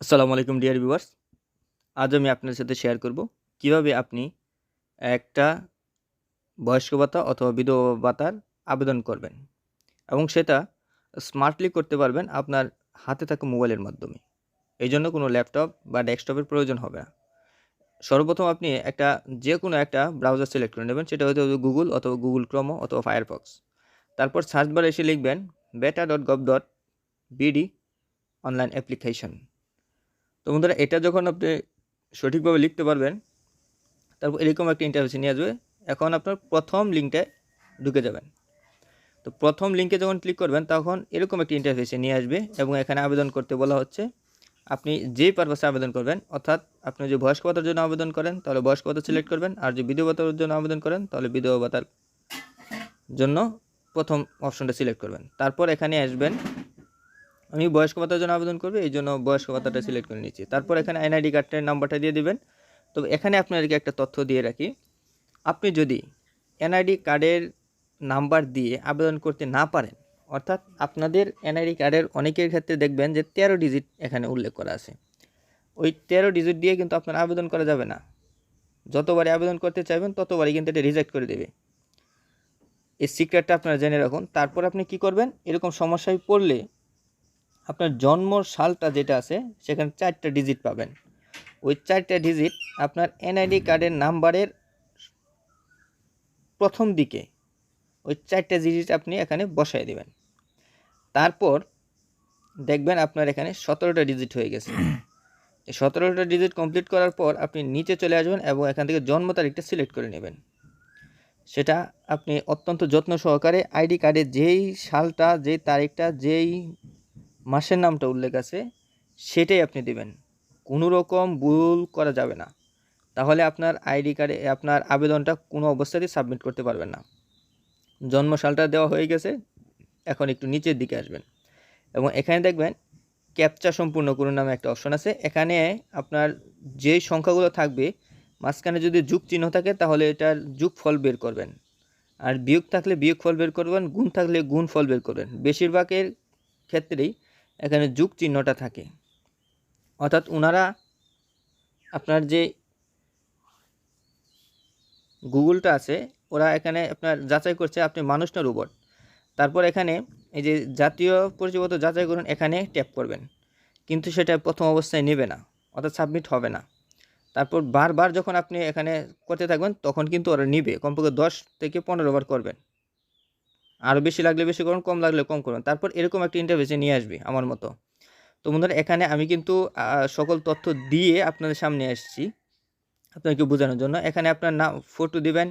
আসসালামু আলাইকুম dear viewers আজ আমি আপনার সাথে শেয়ার করব কীভাবে আপনি একটা বয়স্ক ভাতা অথবা বিধবা ভাতার আবেদন করবেন এবং সেটা স্মার্টলি করতে পারবেন আপনার হাতে থাকা মোবাইলের মাধ্যমে। এই জন্য কোনো ল্যাপটপ বা ডেস্কটপের প্রয়োজন হবে না। সর্বপ্রথম আপনি একটা যে কোনো একটা ব্রাউজার সিলেক্ট করে নেবেন, সেটা হয়তো গুগল অথবা গুগল ক্রোমো অথবা ফায়ারফক্স তারপর সার্চ বারে এসে লিখবেন beta dot gov dot BD online application বন্ধুরা, এটা যখন আপনি সঠিকভাবে লিখতে পারবেন, তারপর এরকম একটা ইন্টারভিউ নিয়ে আসবে। এখন আপনার প্রথম লিঙ্কটায় ঢুকে যাবেন। তো প্রথম লিঙ্কে যখন ক্লিক করবেন, তখন এরকম একটা ইন্টারফেসে নিয়ে আসবে এবং এখানে আবেদন করতে বলা হচ্ছে, আপনি যেই পারপাসে আবেদন করবেন, অর্থাৎ আপনি যে বয়স্ক ভাতার জন্য আবেদন করেন, তাহলে বয়স্ক ভাতা সিলেক্ট করবেন, আর যে বিধবা ভাতার জন্য আবেদন করেন, তাহলে বিধবা ভাতার জন্য প্রথম অপশনটা সিলেক্ট করবেন। তারপর এখানে আসবেন আমি বয়স্ক ভাতার জন্য আবেদন করব, এই জন্য বয়স্ক ভাতাটা সিলেক্ট করে নিচ্ছি। তারপর এখানে এনআইডি কার্ডের নাম্বারটা দিয়ে দিবেন। তো এখানে আপনাদেরকে একটা তথ্য দিয়ে রাখি। আপনি যদি এনআইডি কার্ডের নাম্বার দিয়ে আবেদন করতে না পারেন, অর্থাৎ আপনাদের এনআইডি কার্ডের অনেকের ক্ষেত্রে দেখবেন যে তেরো ডিজিট এখানে উল্লেখ করা আছে। ওই তেরো ডিজিট দিয়ে কিন্তু আপনার আবেদন করা যাবে না। যতবারই আবেদন করতে চাইবেন, ততবারই কিন্তু এটা রিজেক্ট করে দেবে। এই সিক্রেটটা আপনারা জেনে রাখুন। তারপর আপনি কি করবেন? এরকম সমস্যায় পড়লে আপনার জন্ম সালটা যেটা আছে, সেখানে চারটা ডিজিট পাবেন। ওই চারটা ডিজিট আপনার এনআইডি কার্ডের নাম্বারের প্রথম দিকে ওই চারটা ডিজিট আপনি এখানে বসায় দেবেন। তারপর দেখবেন আপনার এখানে সতেরোটা ডিজিট হয়ে গেছে। এই সতেরোটা ডিজিট কমপ্লিট করার পর আপনি নিচে চলে আসবেন এবং এখান থেকে জন্ম তারিখটা সিলেক্ট করে নেবেন। সেটা আপনি অত্যন্ত যত্ন সহকারে আইডি কার্ডে যেই সালটা, যেই তারিখটা, যেই মাসের নামটা উল্লেখ আছে, সেটাই আপনি দেবেন। কোনো রকম ভুল করা যাবে না। তাহলে আপনার আইডি কার্ডে, আপনার আবেদনটা কোনো অবস্থাতেই সাবমিট করতে পারবেন না। জন্ম সালটা দেওয়া হয়ে গেছে, এখন একটু নিচের দিকে আসবেন। এবং এখানে দেখবেন, ক্যাপচা সম্পূর্ণ করুন নামে একটা অপশন আছে। এখানে আপনার যেই সংখ্যাগুলো থাকবে, মাঝখানে যদি যুগ চিহ্ন থাকে, তাহলে এটার যুগ ফল বের করবেন। আর বিয়োগ থাকলে বিয়োগ ফল বের করবেন, গুণ থাকলে গুণ ফল বের করবেন। বেশিরভাগের ক্ষেত্রেই এখানে যুগ চিহ্নটা থাকে। অর্থাৎ ওনারা আপনার যে গুগলটা আছে, ওরা এখানে আপনার যাচাই করছে আপনি মানুষ না রোবট। তারপর এখানে এই যে জাতীয় পরিচয়পত্র যাচাই করুন, এখানে ট্যাপ করবেন। কিন্তু সেটা প্রথম অবস্থায় নেবে না, অর্থাৎ সাবমিট হবে না। তারপর বারবার যখন আপনি এখানে করতে থাকবেন, তখন কিন্তু ওরা নিবে। কমপক্ষে দশ থেকে পনেরো বার করবেন। আরও বেশি লাগলে বেশি করুন, কম লাগলে কম করুন। তারপর এরকম একটা ইন্টারভেসে নিয়ে আসবে আমার মতো। তো বন্ধুরা, এখানে আমি কিন্তু সকল তথ্য দিয়ে আপনাদের সামনে আসছি আপনাকে বোঝানোর জন্য। এখানে আপনার নাম ফটো দিবেন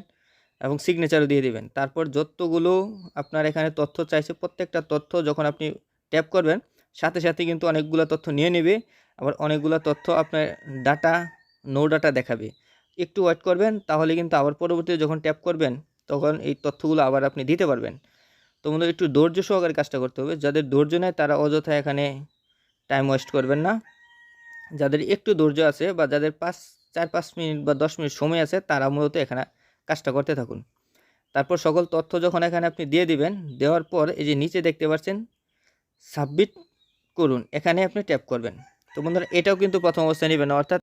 এবং সিগনেচারও দিয়ে দিবেন। তারপর যতগুলো আপনার এখানে তথ্য চাইছে, প্রত্যেকটা তথ্য যখন আপনি ট্যাপ করবেন, সাথে সাথে কিন্তু অনেকগুলো তথ্য নিয়ে নেবে। আবার অনেকগুলো তথ্য আপনার ডাটা নো ডাটা দেখাবে। একটু ওয়েট করবেন, তাহলে কিন্তু আবার পরবর্তীতে যখন ট্যাপ করবেন, তখন এই তথ্যগুলো আবার আপনি দিতে পারবেন। তো বন্ধু একটু ধৈর্য সহকারে কাজটা করতে হবে। যাদের ধৈর্য নেয় তারা অযথা এখানে টাইম ওয়েস্ট করবেন না। যাদের একটু ধৈর্য আছে বা যাদের পাঁচ, চার, পাঁচ মিনিট বা দশ মিনিট সময় আছে, তারা মূলত এখানে কাজটা করতে থাকুন। তারপর সকল তথ্য যখন এখানে আপনি দিয়ে দিবেন, দেওয়ার পর এই যে নিচে দেখতে পাচ্ছেন সাবমিট করুন। এখানে আপনি ট্যাপ করবেন। তো বন্ধুরা, এটাও কিন্তু প্রথম অবস্থায় নেবেন, অর্থাৎ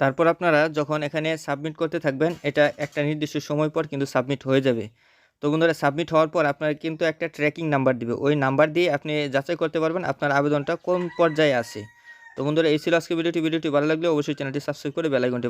তারপর আপনারা যখন এখানে সাবমিট করতে থাকবেন, এটা একটা নির্দিষ্ট সময় পর কিন্তু সাবমিট হয়ে যাবে। তো বন্ধুরা সাবমিট হওয়ার পর আপনার কিন্তু একটা ট্র্যাকিং নাম্বার দিবে। ওই নাম্বার দিয়ে আপনি যাচাই করতে পারবেন আপনার আবেদনটা কোন পর্যায়ে আছে। তো বন্ধুরা এই ছিল আজকে ভিডিওটি। ভিডিওটি ভালো লাগলে অবশ্যই চ্যানেলটি সাবস্ক্রাইব করে বেলাইকনটি